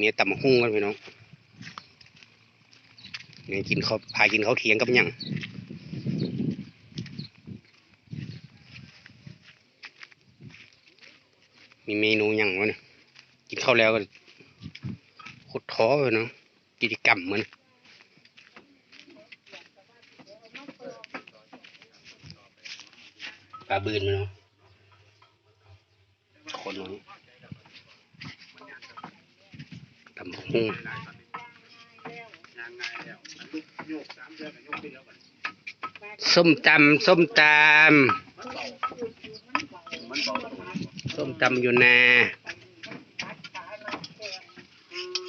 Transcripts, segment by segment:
เนี่ยตำบักหุ่งกันพี่น้องเนี่ยกินเขาพากินเขาเทียงกับยังมีเมนูยังวะเนี่ยกินข้าวแล้วก็โคตรท้อเลยเนาะกิจกรรมมันปลาบืนไหมเนาะคนน้อย ตำบักหุ่งส้มตำส้มตำส้มตำอยู่นา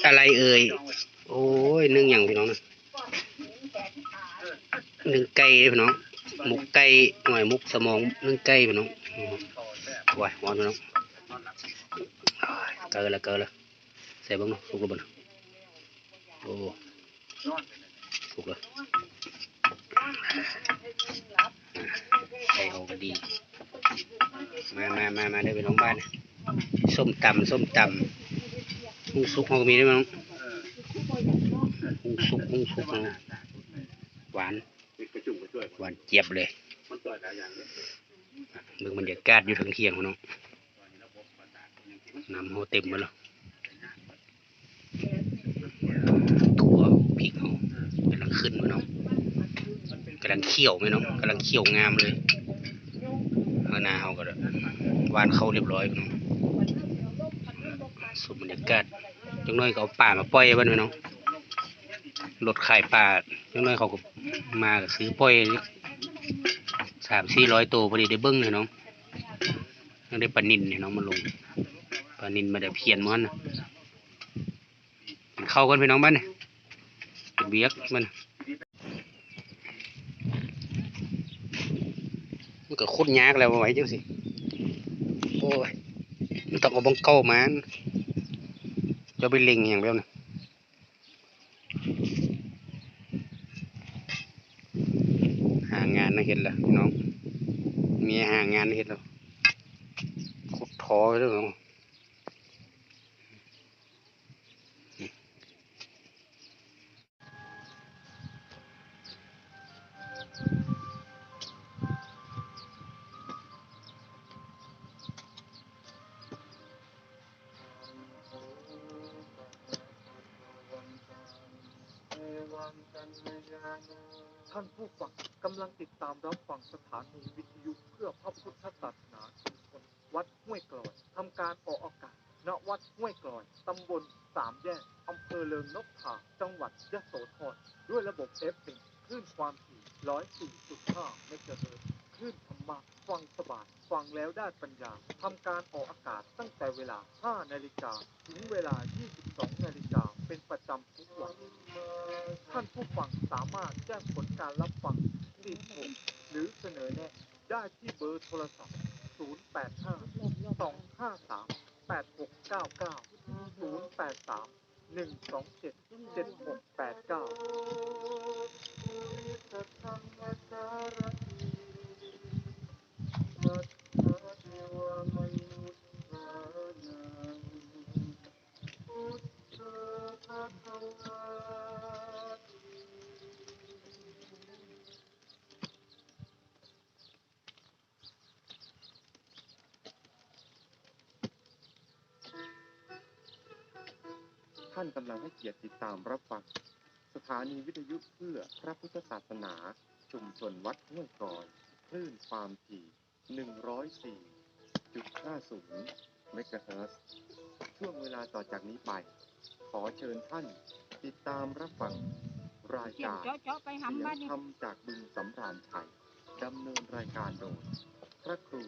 อะไรเอ่ย โอ้ยนึ่งอย่างพี่น้องนะนึ่งไก่พี่น้องหมกไก่หน่อยมุกสมองนึ่งไก่พี่น้องว้ายหวานพี่น้องเกินละเกินละ ใส่เบ้างเนาะสุกแล้วบ่เนาะโอ้สุกแล้วใส่เอาก็ดี มามามามาได้ไปน้องบ้านนะส้มตำส้มตำหุ้งซุกเขาก็มีได้ไหมน้องหุ้งซุกหุ้งซุกนะหวานหวานเจี๊ยบเลยเมืองบรรยากาศอยู่ทางเที่ยงพี่น้องน้ำเขาเต็มหมดแล้วถั่ว พริกเขากำลังขึ้นพี่น้องกำลังเขียวไหมน้องกำลังเขียวงามเลยเอานาเขาก็วานเข้าเรียบร้อยพี่น้องสุดบรรยากาศจังน้อยก็เอาป่ามาปล่อยไว้พี่น้องรถขายป่าจังน้อยเขาก็มาซื้อปล่อยสามสี่ร้อยตัวพอดีได้เบิ้งเลยน้องยังได้ปลานินเนี่ยน้องมาลงปลานินมาได้เพียนมันนะกินข้ากันพี่น้องบ้านเนี่ย เบียกมันมันก็โคตรยากแล้วบ่ไหวจังสิโอ้ยมันต้องเอาบังเก้ามาจะไปเล็งอย่างเดียวนะหางานนะเห็นละน้องมีหางานเห็นแล้วโคตรท้อเลยน้อง ท่านผู้ฟังกำลังติดตามรับฟังสถานีวิทยุเพื่อพระพุทธศาสนาชุมชนวัดห้วยกลอยทำการออกอากาศณวัดห้วยกลอยตำบลสามแยกอำเภอเลิงนกทาจังหวัดยะโสธรด้วยระบบ F1 คลื่นความถี่104.5เมกะเฮิรตซ์คลื่นธรรมะฟังสบายฟังแล้วได้ปัญญาทำการออกอากาศตั้งแต่เวลา 5 นาฬิกาถึงเวลา 22 นาฬิกา เป็นประจำทุกวัน ท่านผู้ฟังสามารถแจ้งผลการรับฟังติดผมหรือเสนอแนะได้ที่เบอร์โทรศัพท์ 085 253 8699 083 127 7689 ท่านกำลังให้เกียรติติดตามรับฟัง สถานีวิทยุเพื่อพระพุทธศาสนา ชุมชนวัดห้วยกลอยคลื่นความถี่ 104.50 เมกะเฮิรตซ์ช่วงเวลาต่อจากนี้ไป ขอเชิญท่านติดตามรับฟัง รายเกี่ยวการเจาะเจาะไปเสีหำยบ้างนนี่ธรรมจากบึงสำราญชัยดำเนินรายการโดยพระครู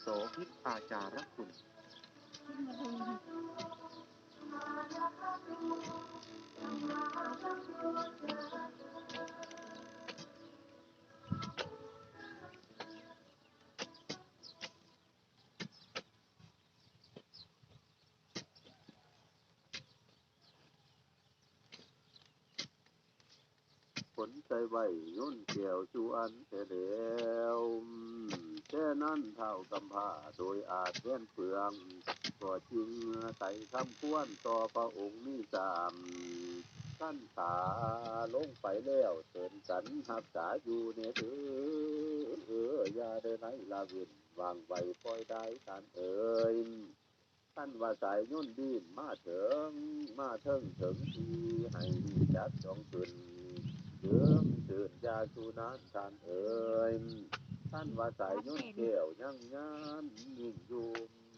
โสภิตอาจารย์คุณ ผลใจไว้ย่นเกี่ยวจูอันเสเก่อจริงใส่คำควรต่อพระองค์นี่สามขั้นตาลงไปแล้วเตินกันหักษาอยู่เนี่ยเออเอออย่าได้ไหลละเวินวางไว้ปล่อยได้ท่านเอ่ยท่านว่าสายย่นดินมาเถิงมาเถิงเถึงทีให้จัดจองขึ้นเดือมตื่นยาสุนานท่านเอ่ยท่านว่าสายยุ่นเกี่ยวยังงานยิ่งอยู่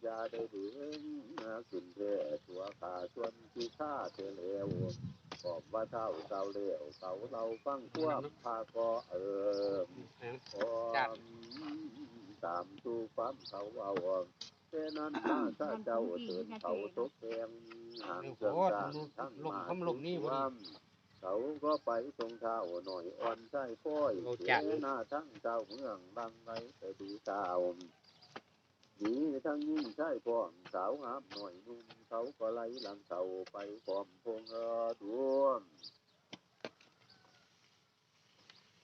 ยาได้เดืองนาขึ้นแท่ตัวขาชวนที่ข้าเทเลวบอกว่าเท่าเก่าเลวเขาเราฟังความพาก็เออพอตามสู่ความเขาเอาแค่นั้นมาถ้าเจ้าเถินเขาตกแกงห่างเครื่องกลาทั้งมาทุกวันเขาก็ไปตรงเท้าหน่อยอ่อนใช่ป้อยเสียหน้าทั้งเจ้าเมืองบางไรไปดูเจ้า ดีทั้งยิ่งใช่ป้อมสาวงามหน่อยนุ่มเขาก็ไล่หลังเขาไปพร้อมพงเออดวง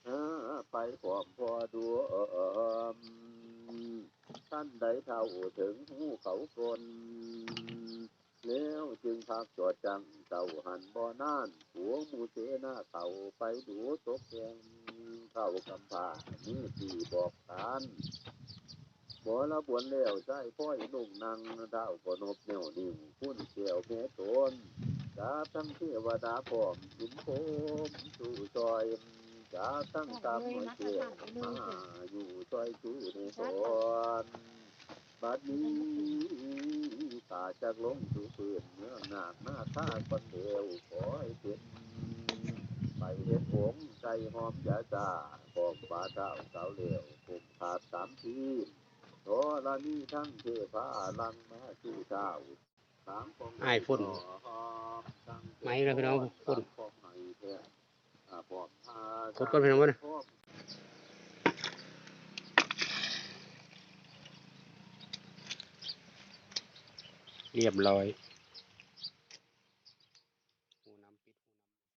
เออไปพร้อมพอดวงท่านใดเท่าถึงหูเขากลแล้วจึงพักจอดจังเต่าหันบ่อน่านหัวมูเสนาเขาไปดูตกแกงเข้ากำพร้านี่ที่บอกทาน บ่ละบวนแล้วใช้พ้อยนุ่งนางดาวกนบแนวนิ่งคุ้นเกี่ยวแม่ตนกาทั้งเทวดาพร้อมสุนโคมสู่ซอยกาทั้งตามหน่วยเกี่ยวมาอยู่ซอยสู่ในตนบัดนี้ตาจากลงสู่ปืนเมื่อหนักหน้าท่าคนเดียวขอให้เป็นไปเห็นผงใจหอมยาจาบอกปลาเท้าเสาเหลวผมขาดสามที โทละนี้ทั้งเทพาลังมาสู่เท้าสามของอ้ายฝุ่นไหมเลยพี่น้องฝุ่นของไหนแท้อ่าพร้อมพากดก่อนพี่น้องวะนะพร้อมเรียบร้อย